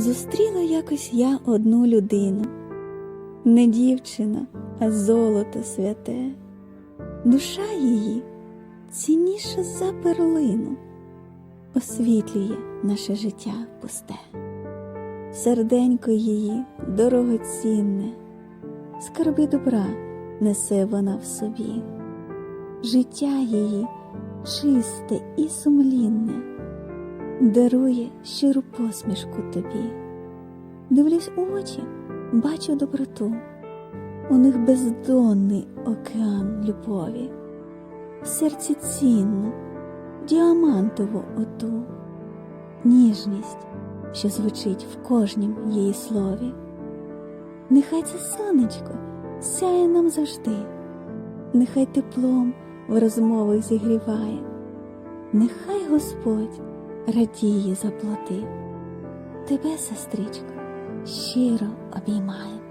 Зустріла якось я одну людину, не дівчина, а золото святе, душа її цінніша за перлину, освітлює наше життя пусте, серденько її дорогоцінне, скарби добра несе вона в собі, життя її чисте і сумлінне дарує щиру посмішку тобі. Дивлюсь у очі, бачу доброту, у них бездонний океан любові, в серці цінну, діамантову оту, ніжність, що звучить в кожнім її слові. Нехай це сонечко сяє нам завжди, нехай теплом в розмовах зігріває, нехай Господь радіє заплати. Тебе, сестричко, щиро обіймає.